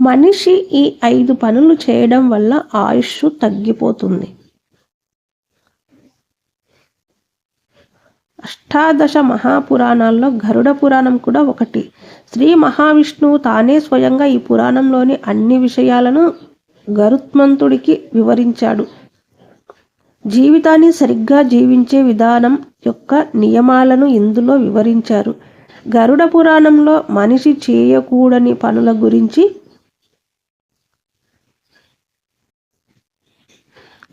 మనిషి ఈ ఐదు పనులు చేయడం వల్ల ఆయుష్ తగ్గిపోతుంది. అష్టాదశ మహాపురాణాల్లో గరుడ పురాణం కూడా ఒకటి. శ్రీ మహావిష్ణువు తానే స్వయంగా ఈ పురాణంలోని అన్ని విషయాలను గరుత్మంతుడికి వివరించాడు. జీవితాన్ని సరిగ్గా జీవించే విధానం యొక్క నియమాలను ఇందులో వివరించారు. గరుడ పురాణంలో మనిషి చేయకూడని పనుల గురించి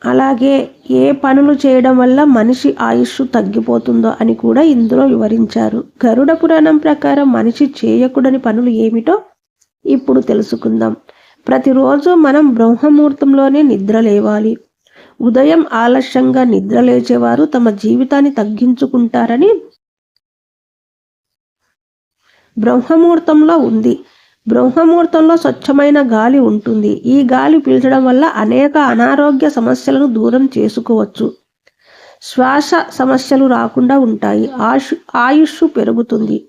అలాగే ఏ పనులు చేయడం వల్ల మనిషి ఆయుష్ తగ్గిపోతుందో అని కూడా ఇందులో వివరించారు. గరుడ పురాణం ప్రకారం మనిషి చేయకూడని పనులు ఏమిటో ఇప్పుడు తెలుసుకుందాం. ప్రతిరోజు మనం బ్రహ్మముహూర్తంలోనే నిద్ర లేవాలి. ఉదయం ఆలస్యంగా నిద్ర లేచేవారు తమ జీవితాన్ని తగ్గించుకుంటారని బ్రహ్మముహూర్తంలో ఉంది. బ్రహ్మముహూర్తంలో స్వచ్ఛమైన గాలి ఉంటుంది. ఈ గాలి పీల్చడం వల్ల అనేక అనారోగ్య సమస్యలను దూరం చేసుకోవచ్చు. శ్వాస సమస్యలు రాకుండా ఉంటాయి. ఆయుష్ ఆయుష్ పెరుగుతుంది.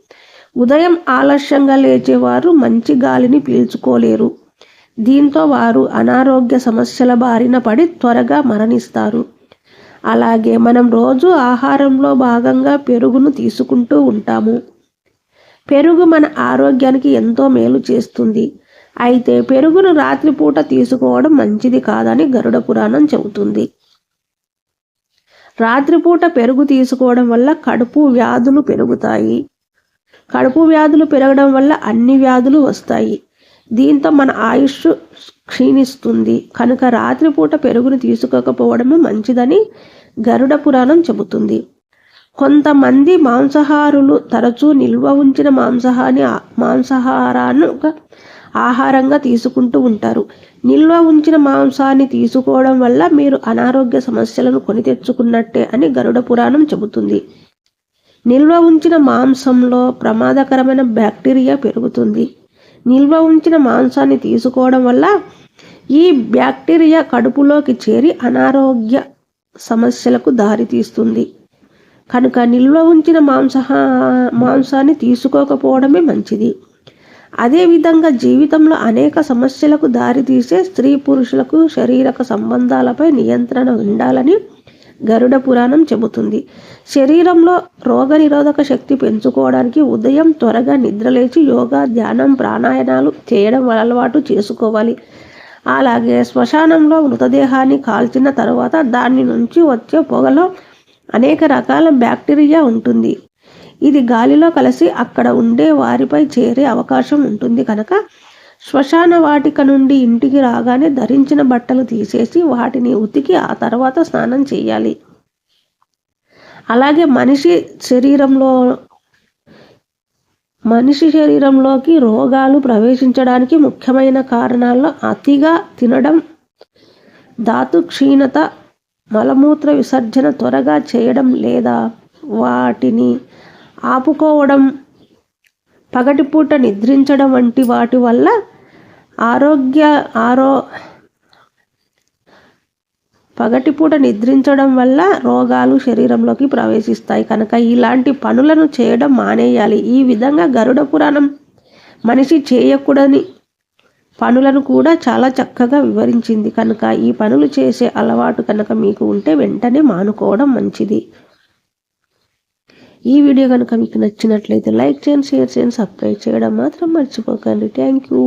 ఉదయం ఆలస్యంగా లేచేవారు మంచి గాలిని పీల్చుకోలేరు. దీంతో వారు అనారోగ్య సమస్యల బారిన పడి త్వరగా మరణిస్తారు. అలాగే మనం రోజు ఆహారంలో భాగంగా పెరుగును తీసుకుంటూ ఉంటాము. పెరుగు మన ఆరోగ్యానికి ఎంతో మేలు చేస్తుంది. అయితే పెరుగును రాత్రిపూట తీసుకోవడం మంచిది కాదని గరుడ పురాణం చెబుతుంది. రాత్రిపూట పెరుగు తీసుకోవడం వల్ల కడుపు వ్యాధులు పెరుగుతాయి. కడుపు వ్యాధులు పెరగడం వల్ల అన్ని వ్యాధులు వస్తాయి. దీంతో మన ఆయుష్ క్షీణిస్తుంది. కనుక రాత్రిపూట పెరుగును తీసుకోకపోవడమే మంచిదని గరుడ పురాణం చెబుతుంది. కొంతమంది మాంసాహారులు తరచూ నిల్వ ఉంచిన మాంసాహాన్ని మాంసాహారాన్ని ఆహారంగా తీసుకుంటూ ఉంటారు. నిల్వ ఉంచిన మాంసాన్ని తీసుకోవడం వల్ల మీరు అనారోగ్య సమస్యలను కొని తెచ్చుకున్నట్టే అని గరుడ పురాణం చెబుతుంది. నిల్వ ఉంచిన మాంసంలో ప్రమాదకరమైన బ్యాక్టీరియా పెరుగుతుంది. నిల్వ ఉంచిన మాంసాన్ని తీసుకోవడం వల్ల ఈ బ్యాక్టీరియా కడుపులోకి చేరి అనారోగ్య సమస్యలకు దారితీస్తుంది. కనుక నిల్వ ఉంచిన మాంస మాంసాన్ని తీసుకోకపోవడమే మంచిది. అదేవిధంగా జీవితంలో అనేక సమస్యలకు దారితీసే స్త్రీ పురుషులకు శారీరక సంబంధాలపై నియంత్రణ ఉండాలని గరుడ పురాణం చెబుతుంది. శరీరంలో రోగనిరోధక శక్తి పెంచుకోవడానికి ఉదయం త్వరగా నిద్రలేచి యోగా ధ్యానం ప్రాణాయామాలు చేయడం అలవాటు చేసుకోవాలి. అలాగే శ్మశానంలో మృతదేహాన్ని కాల్చిన తర్వాత దాని నుంచి వచ్చే పొగలో అనేక రకాల బ్యాక్టీరియా ఉంటుంది. ఇది గాలిలో కలిసి అక్కడ ఉండే వారిపై చేరే అవకాశం ఉంటుంది కనుక శ్మశాన వాటిక నుండి ఇంటికి రాగానే ధరించిన బట్టలు తీసేసి వాటిని ఉతికి ఆ తర్వాత స్నానం చేయాలి. అలాగే మనిషి శరీరంలో మనిషి శరీరంలోకి రోగాలు ప్రవేశించడానికి ముఖ్యమైన కారణాల్లో అతిగా తినడం ధాతు క్షీణత మలమూత్ర విసర్జన త్వరగా చేయడం లేదా వాటిని ఆపుకోవడం పగటిపూట నిద్రించడం వంటి వాటి వల్ల ఆరోగ్య ఆరో పగటిపూట నిద్రించడం వల్ల రోగాలు శరీరంలోకి ప్రవేశిస్తాయి. కనుక ఇలాంటి పనులను చేయడం మానేయాలి. ఈ విధంగా గరుడ పురాణం మనిషి చేయకూడని పనులను కూడా చాలా చక్కగా వివరించింది. కనుక ఈ పనులు చేసే అలవాటు కనుక మీకు ఉంటే వెంటనే మానుకోవడం మంచిది. ఈ వీడియో కనుక మీకు నచ్చినట్లయితే లైక్ చేయండి షేర్ చేయండి సబ్స్క్రైబ్ చేయడం మాత్రం మర్చిపోకండి. Thank you.